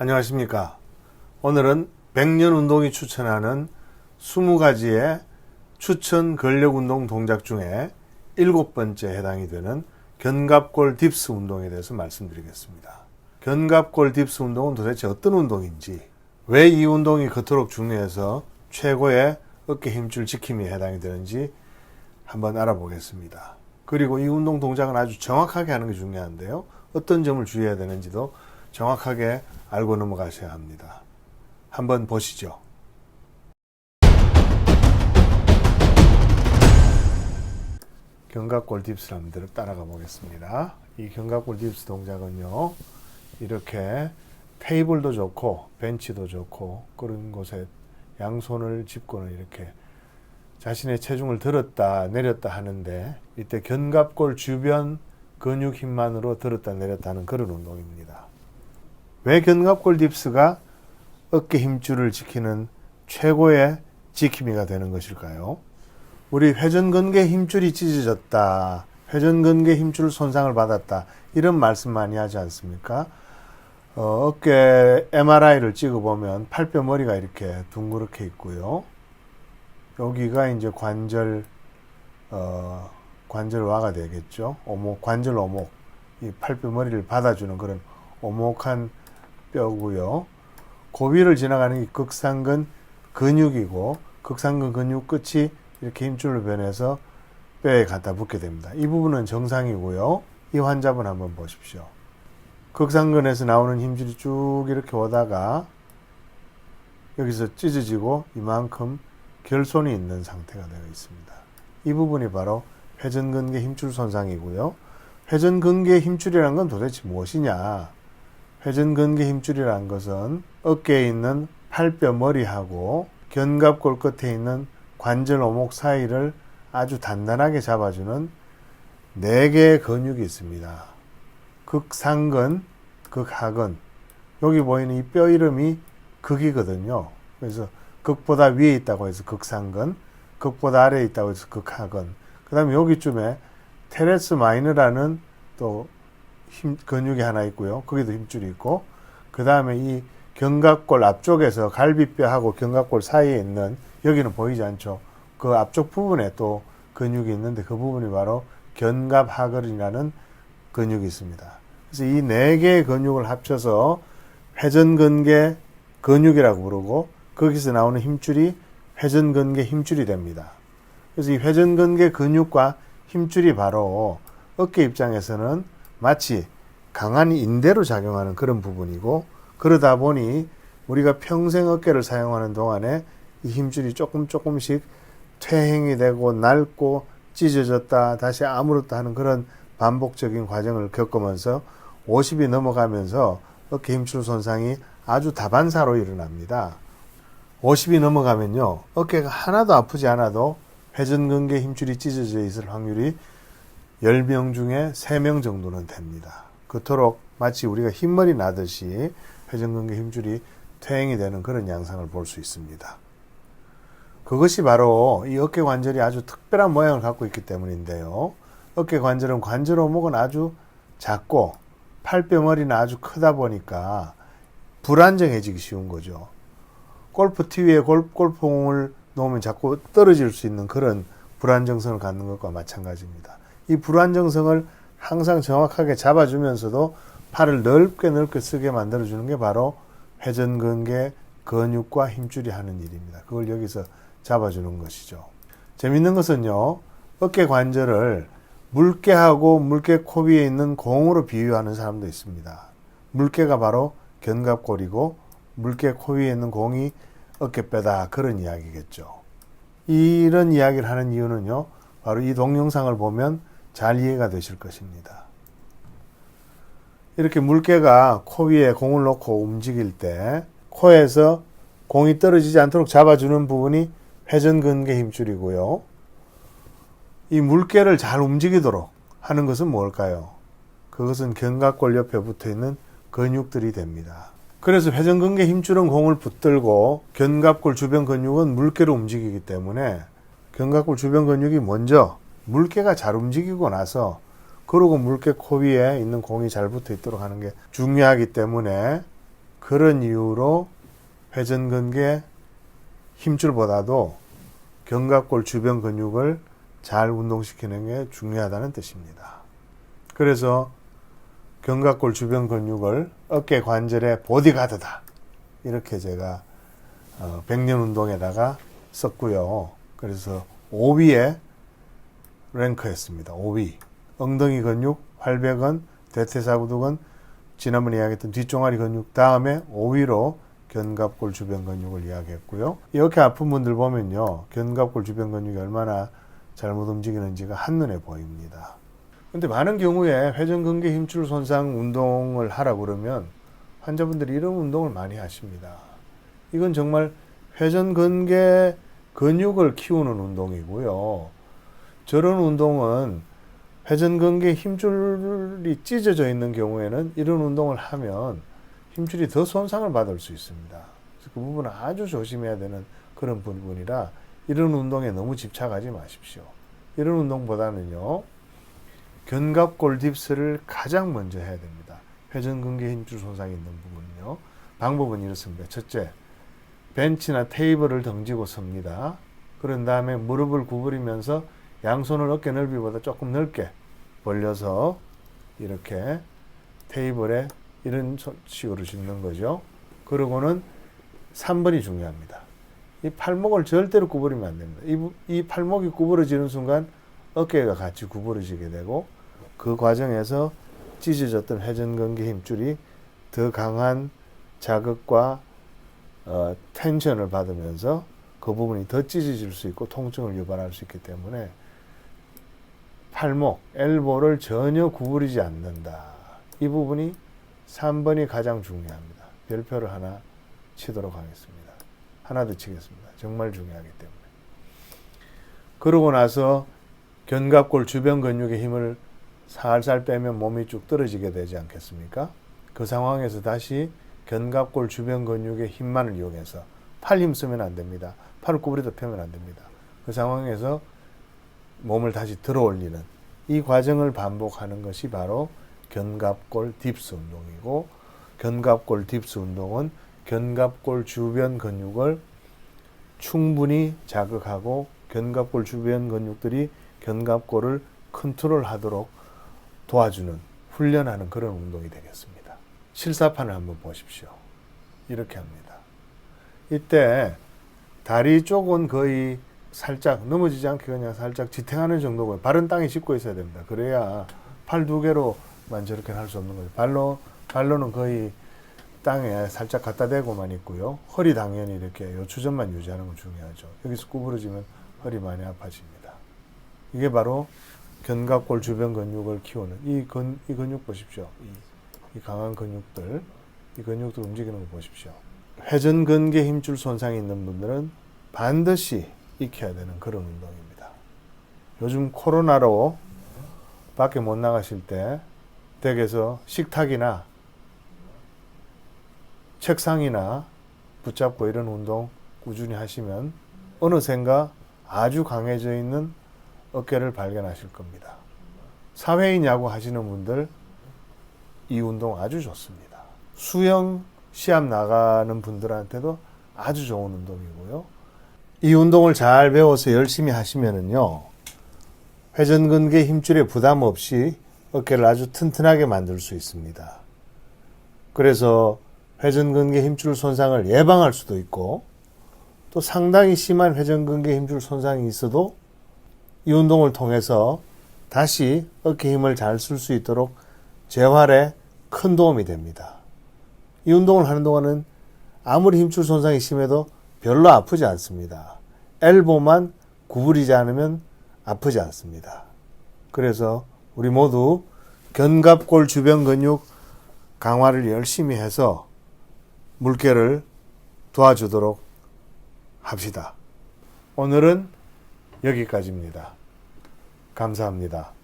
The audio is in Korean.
안녕하십니까. 오늘은 백년 운동이 추천하는 20가지의 추천 근력 운동 동작 중에 일곱 번째 해당이 되는 견갑골 딥스 운동에 대해서 말씀드리겠습니다. 견갑골 딥스 운동은 도대체 어떤 운동인지, 왜 이 운동이 그토록 중요해서 최고의 어깨 힘줄 지킴이 해당이 되는지 한번 알아보겠습니다. 그리고 이 운동 동작은 아주 정확하게 하는 게 중요한데요. 어떤 점을 주의해야 되는지도 정확하게 알고 넘어가셔야 합니다. 한번 보시죠. 견갑골 딥스 한번 따라가 보겠습니다. 이 견갑골 딥스 동작은요, 이렇게 테이블도 좋고, 벤치도 좋고, 그런 곳에 양손을 짚고는 이렇게 자신의 체중을 들었다 내렸다 하는데, 이때 견갑골 주변 근육 힘만으로 들었다 내렸다 하는 그런 운동입니다. 왜 견갑골 딥스가 어깨 힘줄을 지키는 최고의 지킴이가 되는 것일까요? 우리 회전근개 힘줄이 찢어졌다. 회전근개 힘줄 손상을 받았다. 이런 말씀 많이 하지 않습니까? 어, 어깨 MRI를 찍어보면 팔뼈 머리가 이렇게 둥그렇게 있고요. 여기가 이제 관절, 어, 관절화가 되겠죠. 오목, 관절 오목. 이 팔뼈 머리를 받아주는 그런 오목한 뼈고요. 고비를 지나가는 이 극상근 근육이고 극상근 근육 끝이 이렇게 힘줄로 변해서 뼈에 갖다 붙게 됩니다. 이 부분은 정상이고요. 이 환자분 한번 보십시오. 극상근에서 나오는 힘줄이 쭉 이렇게 오다가 여기서 찢어지고 이만큼 결손이 있는 상태가 되어 있습니다. 이 부분이 바로 회전근개 힘줄 손상이고요. 회전근개 힘줄이란 건 도대체 무엇이냐? 회전근개 힘줄이란 것은 어깨에 있는 팔뼈 머리하고 견갑골 끝에 있는 관절 오목 사이를 아주 단단하게 잡아주는 네 개의 근육이 있습니다. 극상근, 극하근. 여기 보이는 이 뼈 이름이 극이거든요. 그래서 극보다 위에 있다고 해서 극상근, 극보다 아래에 있다고 해서 극하근. 그 다음에 여기쯤에 테레스 마이너라는 또 힘, 근육이 하나 있고요. 거기도 힘줄이 있고, 그 다음에 이 견갑골 앞쪽에서 갈비뼈하고 견갑골 사이에 있는 여기는 보이지 않죠. 그 앞쪽 부분에 또 근육이 있는데 그 부분이 바로 견갑하근이라는 근육이 있습니다. 그래서 이 네 개의 근육을 합쳐서 회전근개 근육이라고 부르고 거기서 나오는 힘줄이 회전근개 힘줄이 됩니다. 그래서 이 회전근개 근육과 힘줄이 바로 어깨 입장에서는 마치 강한 인대로 작용하는 그런 부분이고 그러다 보니 우리가 평생 어깨를 사용하는 동안에 이 힘줄이 조금 조금씩 퇴행이 되고 낡고 찢어졌다 다시 아무렇다 하는 그런 반복적인 과정을 겪으면서 50이 넘어가면서 어깨 힘줄 손상이 아주 다반사로 일어납니다. 50이 넘어가면요 어깨가 하나도 아프지 않아도 회전근개 힘줄이 찢어져 있을 확률이 10명 중에 3명 정도는 됩니다. 그토록 마치 우리가 흰머리 나듯이 회전근개 힘줄이 퇴행이 되는 그런 양상을 볼 수 있습니다. 그것이 바로 이 어깨 관절이 아주 특별한 모양을 갖고 있기 때문인데요. 어깨 관절은 관절 오목은 아주 작고 팔뼈 머리는 아주 크다 보니까 불안정해지기 쉬운 거죠. 골프 티 위에 골, 골프공을 놓으면 자꾸 떨어질 수 있는 그런 불안정성을 갖는 것과 마찬가지입니다. 이 불안정성을 항상 정확하게 잡아주면서도 팔을 넓게 넓게 쓰게 만들어주는 게 바로 회전근개 근육과 힘줄이 하는 일입니다. 그걸 여기서 잡아주는 것이죠. 재밌는 것은요, 어깨 관절을 물개하고 물개 코 위에 있는 공으로 비유하는 사람도 있습니다. 물개가 바로 견갑골이고 물개 코 위에 있는 공이 어깨뼈다 그런 이야기겠죠. 이런 이야기를 하는 이유는요, 바로 이 동영상을 보면 잘 이해가 되실 것입니다. 이렇게 물개가 코 위에 공을 놓고 움직일 때 코에서 공이 떨어지지 않도록 잡아주는 부분이 회전근개 힘줄이고요. 이 물개를 잘 움직이도록 하는 것은 뭘까요? 그것은 견갑골 옆에 붙어 있는 근육들이 됩니다. 그래서 회전근개 힘줄은 공을 붙들고 견갑골 주변 근육은 물개로 움직이기 때문에 견갑골 주변 근육이 먼저 물개가 잘 움직이고 나서 그러고 물개 코 위에 있는 공이 잘 붙어 있도록 하는 게 중요하기 때문에 그런 이유로 회전 근개 힘줄보다도 견갑골 주변 근육을 잘 운동시키는 게 중요하다는 뜻입니다. 그래서 견갑골 주변 근육을 어깨 관절의 보디가드다. 이렇게 제가 어, 백년 운동에다가 썼고요. 그래서 5위에 랭크했습니다. 5위. 엉덩이 근육, 활백은, 대퇴사구두근, 지난번에 이야기했던 뒷종아리 근육 다음에 5위로 견갑골 주변 근육을 이야기했고요. 이렇게 아픈 분들 보면요. 견갑골 주변 근육이 얼마나 잘못 움직이는지가 한눈에 보입니다. 근데 많은 경우에 회전근개 힘줄 손상 운동을 하라 그러면 환자분들이 이런 운동을 많이 하십니다. 이건 정말 회전근개 근육을 키우는 운동이고요. 저런 운동은 회전근개 힘줄이 찢어져 있는 경우에는 이런 운동을 하면 힘줄이 더 손상을 받을 수 있습니다. 그 부분은 아주 조심해야 되는 그런 부분이라 이런 운동에 너무 집착하지 마십시오. 이런 운동보다는요, 견갑골 딥스를 가장 먼저 해야 됩니다. 회전근개 힘줄 손상이 있는 부분은요. 방법은 이렇습니다. 첫째, 벤치나 테이블을 던지고 섭니다. 그런 다음에 무릎을 구부리면서 양손을 어깨 넓이보다 조금 넓게 벌려서 이렇게 테이블에 이런 소- 식으로 짚는 거죠. 그러고는 3번이 중요합니다. 이 팔목을 절대로 구부리면 안 됩니다. 이, 부- 이 팔목이 구부러지는 순간 어깨가 같이 구부러지게 되고 그 과정에서 찢어졌던 회전근개 힘줄이 더 강한 자극과 어, 텐션을 받으면서 그 부분이 더 찢어질 수 있고 통증을 유발할 수 있기 때문에 팔목, 엘보를 전혀 구부리지 않는다. 이 부분이 3번이 가장 중요합니다. 별표를 하나 치도록 하겠습니다. 하나 더 치겠습니다. 정말 중요하기 때문에. 그러고 나서 견갑골 주변 근육의 힘을 살살 빼면 몸이 쭉 떨어지게 되지 않겠습니까? 그 상황에서 다시 견갑골 주변 근육의 힘만을 이용해서 팔 힘 쓰면 안 됩니다. 팔을 구부리도 펴면 안 됩니다. 그 상황에서 몸을 다시 들어 올리는 이 과정을 반복하는 것이 바로 견갑골 딥스 운동이고 견갑골 딥스 운동은 견갑골 주변 근육을 충분히 자극하고 견갑골 주변 근육들이 견갑골을 컨트롤하도록 도와주는 훈련하는 그런 운동이 되겠습니다. 실사판을 한번 보십시오. 이렇게 합니다. 이때 다리 쪽은 거의 살짝 넘어지지 않게 그냥 살짝 지탱하는 정도고요. 발은 땅에 짚고 있어야 됩니다. 그래야 팔 두 개로만 저렇게 할 수 없는 거죠. 발로 발로는 거의 땅에 살짝 갖다 대고만 있고요. 허리 당연히 이렇게 요추점만 유지하는 건 중요하죠. 여기서 구부러지면 허리 많이 아파집니다. 이게 바로 견갑골 주변 근육을 키우는 이, 근, 이 근육 보십시오. 이, 이 강한 근육들, 이 근육들 움직이는 거 보십시오. 회전근개 힘줄 손상이 있는 분들은 반드시 익혀야 되는 그런 운동입니다. 요즘 코로나로 밖에 못 나가실 때 댁에서 식탁이나 책상이나 붙잡고 이런 운동 꾸준히 하시면 어느샌가 아주 강해져 있는 어깨를 발견하실 겁니다. 사회인 야구 하시는 분들 이 운동 아주 좋습니다. 수영 시합 나가는 분들한테도 아주 좋은 운동이고요. 이 운동을 잘 배워서 열심히 하시면은요. 회전근개 힘줄에 부담 없이 어깨를 아주 튼튼하게 만들 수 있습니다. 그래서 회전근개 힘줄 손상을 예방할 수도 있고 또 상당히 심한 회전근개 힘줄 손상이 있어도 이 운동을 통해서 다시 어깨 힘을 잘 쓸 수 있도록 재활에 큰 도움이 됩니다. 이 운동을 하는 동안은 아무리 힘줄 손상이 심해도 별로 아프지 않습니다. 엘보만 구부리지 않으면 아프지 않습니다. 그래서 우리 모두 견갑골 주변 근육 강화를 열심히 해서 물개를 도와주도록 합시다. 오늘은 여기까지입니다. 감사합니다.